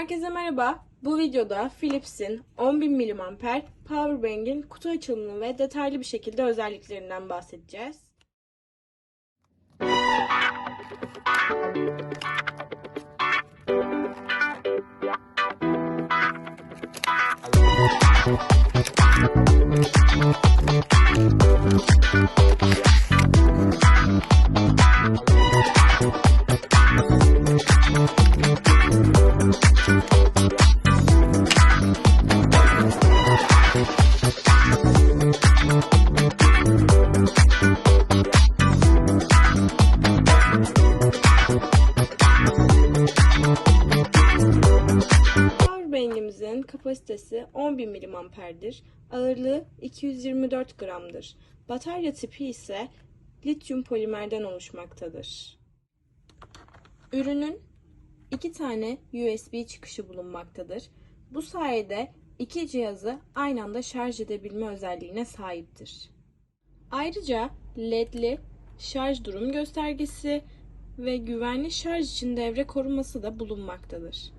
Herkese merhaba. Bu videoda Philips'in 10.000 mAh Powerbank'in kutu açılımını ve detaylı bir şekilde özelliklerinden bahsedeceğiz. Powerbank'imizin kapasitesi 10.000 mAh'dir. Ağırlığı 224 gramdır. Batarya tipi ise lityum polimerden oluşmaktadır. Ürünün iki tane USB çıkışı bulunmaktadır. Bu sayede iki cihazı aynı anda şarj edebilme özelliğine sahiptir. Ayrıca ledli şarj durum göstergesi ve güvenli şarj için devre koruması da bulunmaktadır.